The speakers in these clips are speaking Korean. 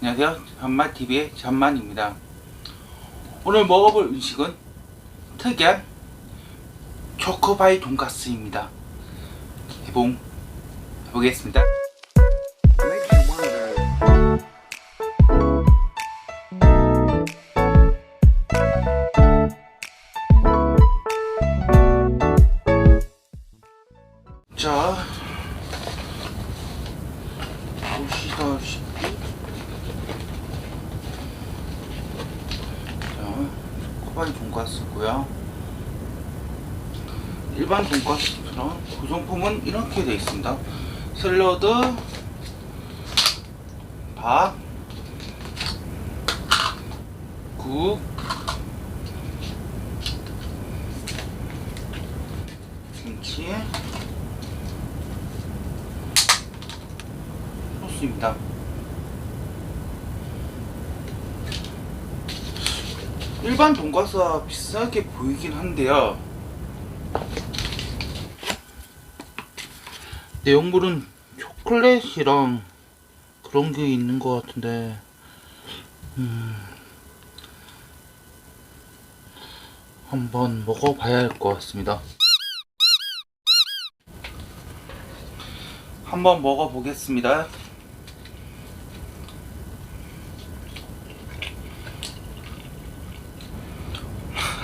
안녕하세요. 잔만TV의 잔만입니다. 오늘 먹어볼 음식은 특이한 초코바이 돈가스입니다. 개봉 해보겠습니다 보시다시피 자, 코바이 돈가스고요. 일반 돈가스처럼 구성품은 이렇게 되어 있습니다. 샐러드, 밥, 국, 김치, 소스입니다. 일반 돈가스와 비슷하게 보이긴 한데요. 내용물은 초콜릿이랑 그런 게 있는 것 같은데, 음, 한번 먹어봐야 할 것 같습니다. 한번 먹어보겠습니다.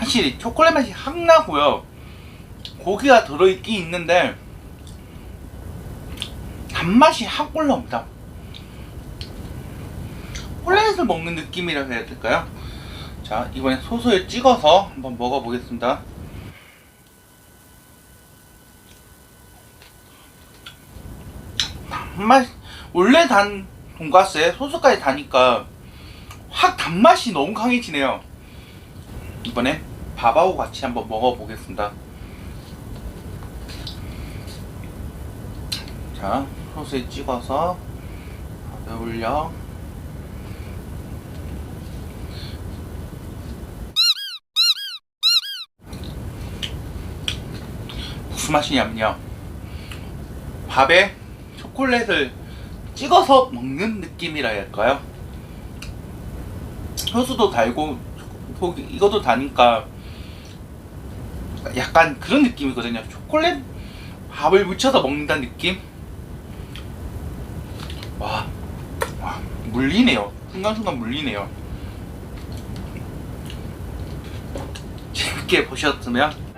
사실 초콜릿 맛이 확 나고요. 고기가 들어있긴 있는데 단맛이 확 올라옵니다. 초콜릿을 먹는 느낌이라 해야 될까요? 자 이번에 소스에 찍어서 한번 먹어보겠습니다. 단맛 원래 단 돈가스에 소스까지 다니까 확 단맛이 너무 강해지네요. 이번에 밥하고 같이 한번 먹어보겠습니다. 자 소스에 찍어서 밥에 올려. 무슨 맛이냐면요. 밥에 초콜릿을 찍어서 먹는 느낌이라 할까요? 소스도 달고 이것도 다니까 약간 그런 느낌이거든요. 초콜릿 밥을 묻혀서 먹는다는 느낌? 와, 와 물리네요. 순간순간 물리네요. 재밌게 보셨으면